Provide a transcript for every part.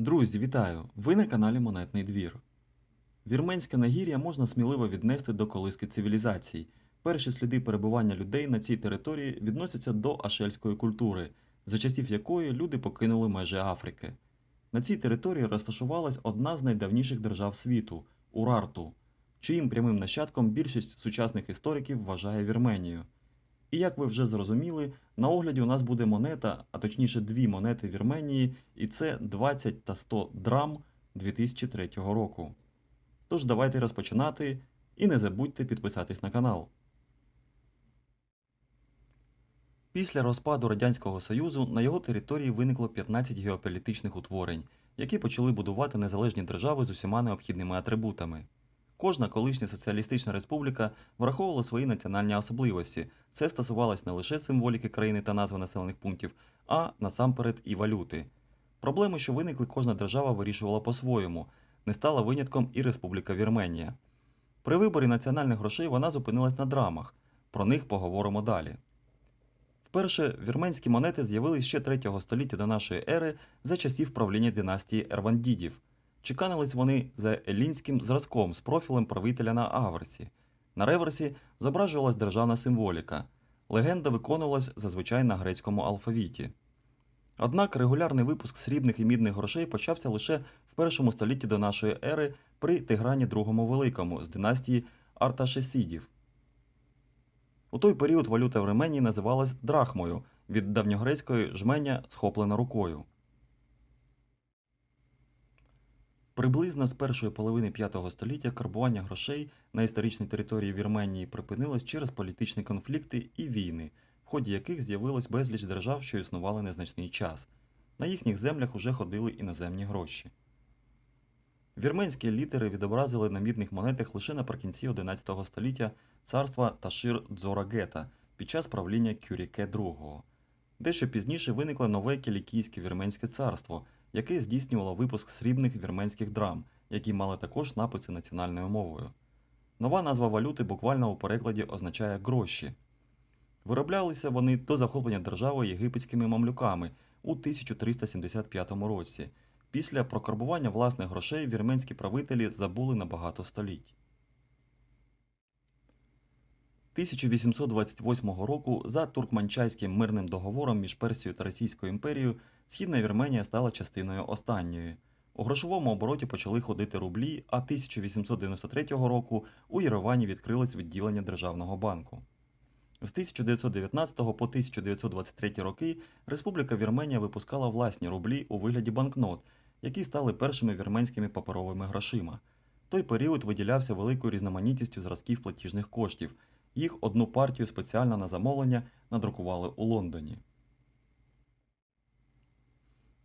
Друзі, вітаю! Ви на каналі Монетний двір. Вірменське нагір'я можна сміливо віднести до колиски цивілізацій. Перші сліди перебування людей на цій території відносяться до ашельської культури, за часів якої люди покинули межі Африки. На цій території розташувалась одна з найдавніших держав світу Урарту, чиїм прямим нащадком більшість сучасних істориків вважає Вірменію. І як ви вже зрозуміли, на огляді у нас буде монета, а точніше дві монети Вірменії, і це 20 та 100 драм 2003 року. Тож давайте розпочинати і не забудьте підписатись на канал. Після розпаду Радянського Союзу на його території виникло 15 геополітичних утворень, які почали будувати незалежні держави з усіма необхідними атрибутами. Кожна колишня соціалістична республіка враховувала свої національні особливості. Це стосувалось не лише символіки країни та назви населених пунктів, а насамперед і валюти. Проблеми, що виникли, кожна держава вирішувала по-своєму. Не стала винятком і Республіка Вірменія. При виборі національних грошей вона зупинилась на драмах. Про них поговоримо далі. Вперше вірменські монети з'явились ще 3 століття до нашої ери за часів правління династії Ервандідів. Чеканились вони за елінським зразком з профілем правителя на аверсі. На реверсі зображувалась державна символіка. Легенда виконувалась зазвичай на грецькому алфавіті. Однак регулярний випуск срібних і мідних грошей почався лише в першому столітті до нашої ери при Тиграні II Великому з династії Арташесідів. У той період валюта в Ременії називалась драхмою від давньогрецької жменя схоплена рукою. Приблизно з першої половини V століття карбування грошей на історичній території Вірменії припинилось через політичні конфлікти і війни, в ході яких з'явилось безліч держав, що існували незначний час. На їхніх землях уже ходили іноземні гроші. Вірменські літери відобразили на мідних монетах лише наприкінці XI століття царства Ташир Дзорагета під час правління Кюріке II. Дещо пізніше виникло нове Кілікійське вірменське царство, яке здійснювало випуск срібних вірменських драм, які мали також написи національною мовою. Нова назва валюти буквально у перекладі означає гроші. Вироблялися вони до захоплення держави єгипетськими мамлюками у 1375 році. Після прокарбування власних грошей вірменські правителі забули на багато століть. 1828 року за Туркманчайським мирним договором між Персією та Російською імперією Східна Вірменія стала частиною останньої. У грошовому обороті почали ходити рублі, а 1893 року у Єревані відкрилось відділення Державного банку. З 1919 по 1923 роки Республіка Вірменія випускала власні рублі у вигляді банкнот, які стали першими вірменськими паперовими грошима. Той період виділявся великою різноманітністю зразків платіжних коштів. Їх одну партію спеціально на замовлення надрукували у Лондоні.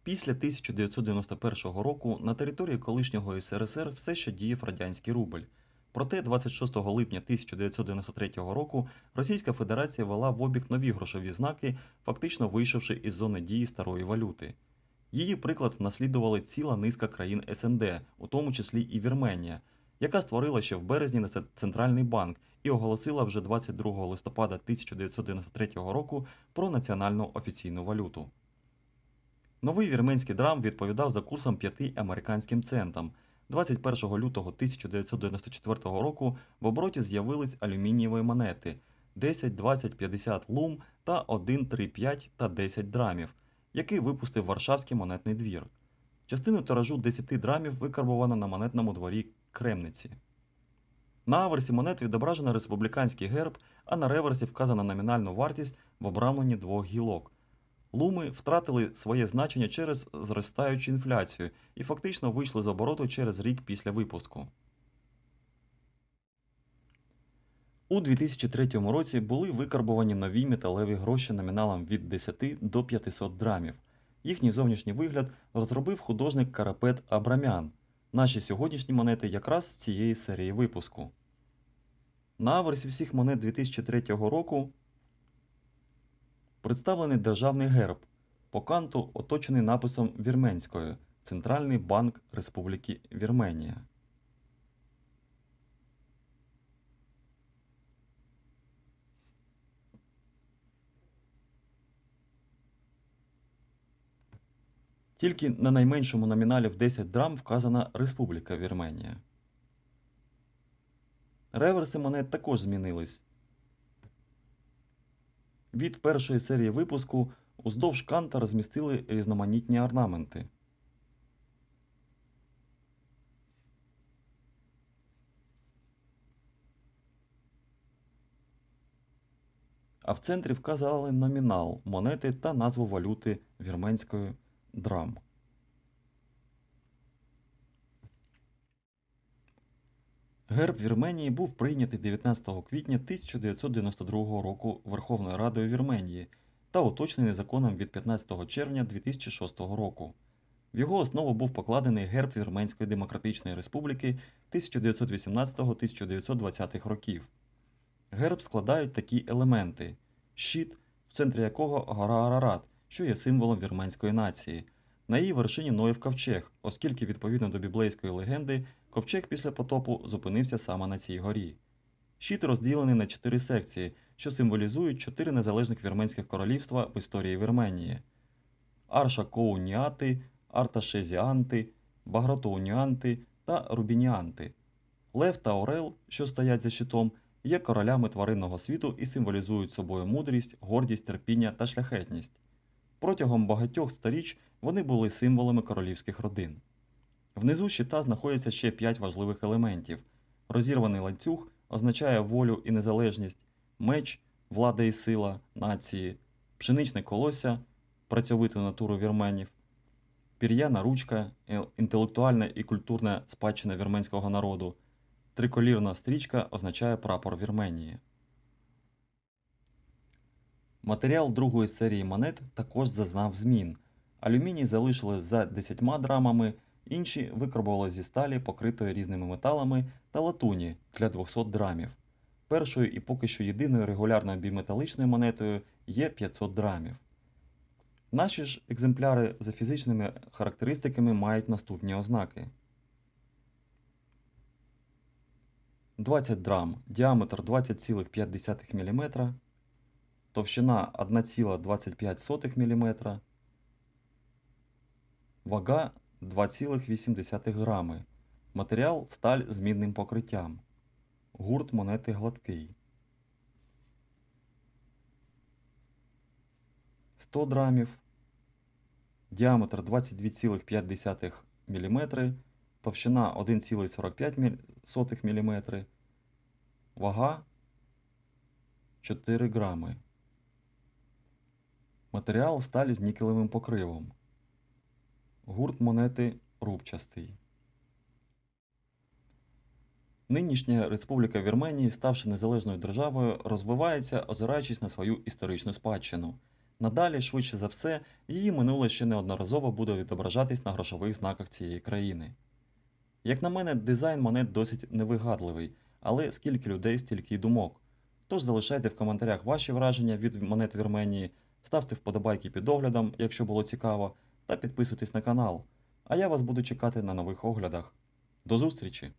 Після 1991 року на території колишнього СРСР все ще діяв радянський рубль. Проте 26 липня 1993 року Російська Федерація вела в обіг нові грошові знаки, фактично вийшовши із зони дії старої валюти. Її приклад наслідували ціла низка країн СНД, у тому числі і Вірменія, яка створила ще в березні на Центральний банк і оголосила вже 22 листопада 1993 року про національну офіційну валюту. Новий вірменський драм відповідав за курсом 5 американським центам. 21 лютого 1994 року в обороті з'явились алюмінієві монети 10, 20, 50 лум та 1, 3, 5 та 10 драмів, який випустив Варшавський монетний двір. Частину тиражу 10 драмів викарбовано на монетному дворі Кремниці. На аверсі монет відображено республіканський герб, а на реверсі вказана номінальну вартість в обрамленні двох гілок. Луми втратили своє значення через зростаючу інфляцію і фактично вийшли з обороту через рік після випуску. У 2003 році були викарбовані нові металеві гроші номіналом від 10 до 500 драмів. Їхній зовнішній вигляд розробив художник Карапет Абрамян. Наші сьогоднішні монети якраз з цієї серії випуску. На аверсі всіх монет 2003 року представлений державний герб, по канту оточений написом вірменською Центральний банк Республіки Вірменія. Тільки на найменшому номіналі в 10 драм вказана Республіка Вірменія. Реверси монет також змінились. Від першої серії випуску уздовж канта розмістили різноманітні орнаменти. А в центрі вказали номінал монети та назву валюти вірменської драм. Герб Вірменії був прийнятий 19 квітня 1992 року Верховною Радою Вірменії та уточнений законом від 15 червня 2006 року. В його основу був покладений герб Вірменської Демократичної Республіки 1918-1920 років. Герб складають такі елементи: щит, в центрі якого гора Арарат, що є символом вірменської нації. На її вершині Ноїв ковчег, оскільки, відповідно до біблейської легенди, ковчег після потопу зупинився саме на цій горі. Щит розділений на чотири секції, що символізують чотири незалежних вірменських королівства в історії Вірменії: Арша Коуніати, Арташезіанти, Багратоуніанти та Рубініанти. Лев та Орел, що стоять за щитом, є королями тваринного світу і символізують собою мудрість, гордість, терпіння та шляхетність. Протягом багатьох сторіч вони були символами королівських родин. Внизу щита знаходяться ще п'ять важливих елементів: розірваний ланцюг означає волю і незалежність, меч, влада і сила нації, пшеничне колося, працьовиту натуру вірменів, пір'яна ручка, е- інтелектуальна і культурна спадщина вірменського народу, триколірна стрічка означає прапор Вірменії. Матеріал другої серії монет також зазнав змін. Алюміній залишили за 10 драмами, інші викарбували зі сталі, покритої різними металами та латуні для 200 драмів. Першою і поки що єдиною регулярною біметаличною монетою є 500 драмів. Наші ж екземпляри за фізичними характеристиками мають наступні ознаки. 20 драм, діаметр 20,5 мм, товщина 1,25 мм, вага 2,8 грами, матеріал сталь з мідним покриттям, гурт монети гладкий. 100 драмів, діаметр 22,5 мм, товщина 1,45 мм, вага 4 грами. Матеріал сталь з нікелевим покривом. Гурт монети рубчастий. Нинішня Республіка Вірменії, ставши незалежною державою, розвивається, озираючись на свою історичну спадщину. Надалі, швидше за все, її минуле ще неодноразово буде відображатись на грошових знаках цієї країни. Як на мене, дизайн монет досить невигадливий, але скільки людей, стільки й думок. Тож залишайте в коментарях ваші враження від монет Вірменії, ставте вподобайки під оглядом, якщо було цікаво, та підписуйтесь на канал. А я вас буду чекати на нових оглядах. До зустрічі!